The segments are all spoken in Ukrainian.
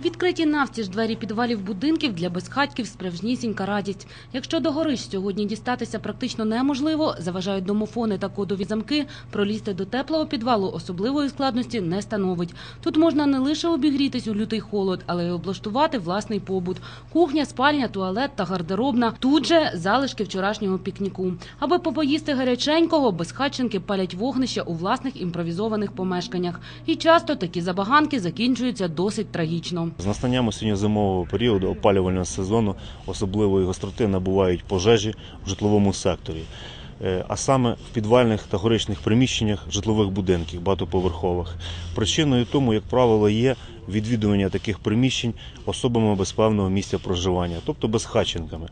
Відкриті навці ж двері підвалів будинків для безхатьків справжнісінька радість. Якщо до горищ сьогодні дістатися практично неможливо, заважають домофони та кодові замки, пролізти до теплого підвалу особливої складності не становить. Тут можна не лише обігрітись у лютий холод, але й облаштувати власний побут. Кухня, спальня, туалет та гардеробна. Тут же залишки вчорашнього пікніку. Аби попоїсти гаряченького, безхатченки палять вогнища у власних імпровізованих помешканнях. І часто такі забаганки закінчуються досить трагічно. З настанням осінньо-зимового періоду опалювального сезону особливої гостроти набувають пожежі в житловому секторі, Е, а саме в підвальних та горичних приміщеннях житлових будинків багатоповерхових. Причиною тому, як правило, є відвідування таких приміщень особами без певного місця проживання, тобто безхатченками.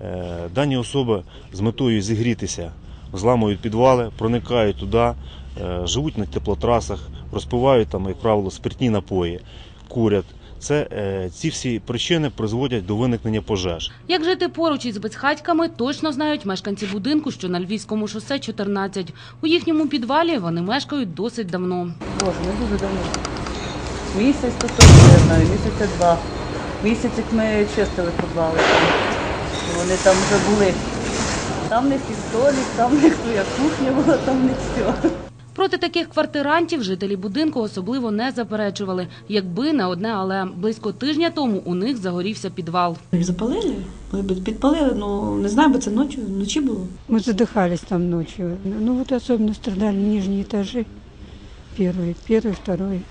Е, Дані особи з метою зігрітися зламують підвали, проникають туди, е, живуть на теплотрасах, розпивають там, як правило, спиртні напої, курять. Це е, ці всі причини призводять до виникнення пожеж. Як жити поруч із безхатьками, точно знають мешканці будинку, що на Львівському шосе 14. У їхньому підвалі вони мешкають досить давно. Боже, не дуже давно. Місяць то точно, я знаю, місяця два. Місяць, як ми чистили підвали. Вони там вже були. Там в них і столик, там в них своя кухня була, там них все. Проти таких квартирантів жителі будинку особливо не заперечували, якби не одне, але близько тижня тому у них загорівся підвал. Їх запалили, ми б підпалили, ну не знаю, бо це ночі, вночі було. Мы задыхались там ночью. Ну вот особенно страдали нижние этажи. Первый, первый, второй.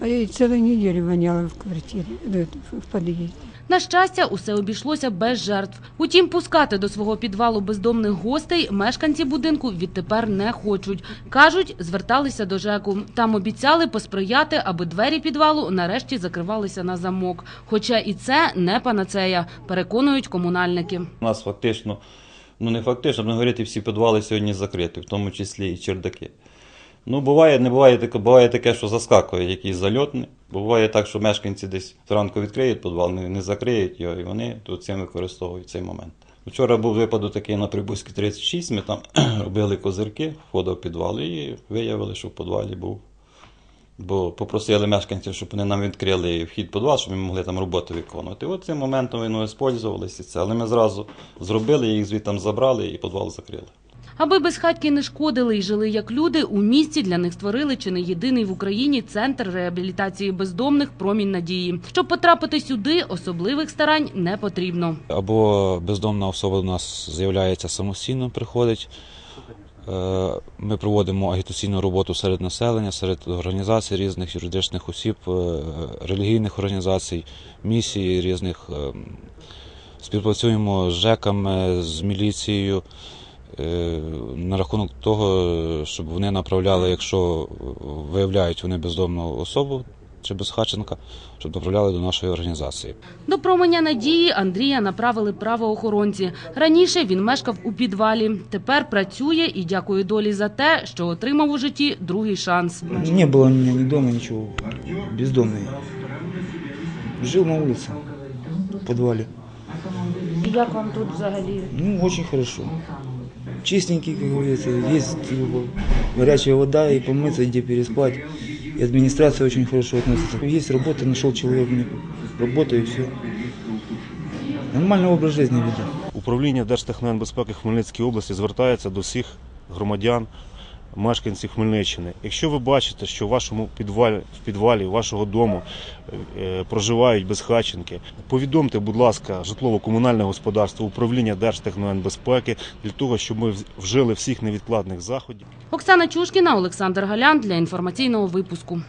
А И целую неделю воняло в квартире, э, в подъезде. На щастя, усе обійшлося без жертв. Утім, пускати до свого підвалу бездомних гостей мешканці будинку відтепер не хочуть. Кажуть, зверталися до ЖЕКу. Там обіцяли посприяти, аби двері підвалу нарешті закривалися на замок. Хоча і це не панацея, переконують комунальники. У нас фактично, ну не фактично, будемо говорити, всі підвали сьогодні закриті, в тому числі і чердаки. Ну, буває, не буває таке, буває таке, що заскакує якийсь зальотний. Буває так, що мешканці десь зранку відкриють підвал, не, не закриють його, і вони тут цим використовують цей момент. Вчора був випадок такий на Прибузькій 36, ми там робили козирки, входу в підвал, і виявили, що в підвалі був. Бо попросили мешканців, щоб вони нам відкрили вхід підвал, щоб ми могли там роботу виконувати. От цим моментом вони використовувалися це. Але ми зразу зробили, їх звідти забрали і підвал закрили. Аби безхатьки не шкодили і жили як люди, у місті для них створили чи не єдиний в Україні центр реабілітації бездомних промінь надії. Щоб потрапити сюди, особливих старань не потрібно. або бездомна особа до нас з'являється самостійно, приходить. Е, Ми проводимо агітаційну роботу серед населення, серед організацій різних юридичних осіб, е, релігійних організацій, місій різних. Е, Співпрацюємо з ЖЕКами, з міліцією на рахунок того, щоб вони направляли, якщо виявляють вони бездомну особу чи безхаченка, щоб направляли до нашої організації. До променя надії Андрія направили правоохоронці. Раніше він мешкав у підвалі. Тепер працює і дякує долі за те, що отримав у житті другий шанс. Не было у меня ни дома ничего, бездомный. Жил на улице, в подвале. Як вам тут взагалі? Ну, очень хорошо Чистенький, как говорится, есть э, горячая вода, и помыться, и где переспать. И администрация очень хорошо относится. Есть работа, нашел человек мне работу и все. Нормальный образ жизни веду. Управління Держтехногенбезпеки Хмельницької області звертається до всіх громадян, мешканців Хмельниччини. Якщо ви бачите, що в вашому підвалі, в підвалі вашого дому е, проживають безхатченки, повідомте, будь ласка, житлово-комунальне господарство, управління Держтехногенбезпеки для того, щоб ми вжили всіх невідкладних заходів. Оксана Чушкіна, Олександр Галян для інформаційного випуску.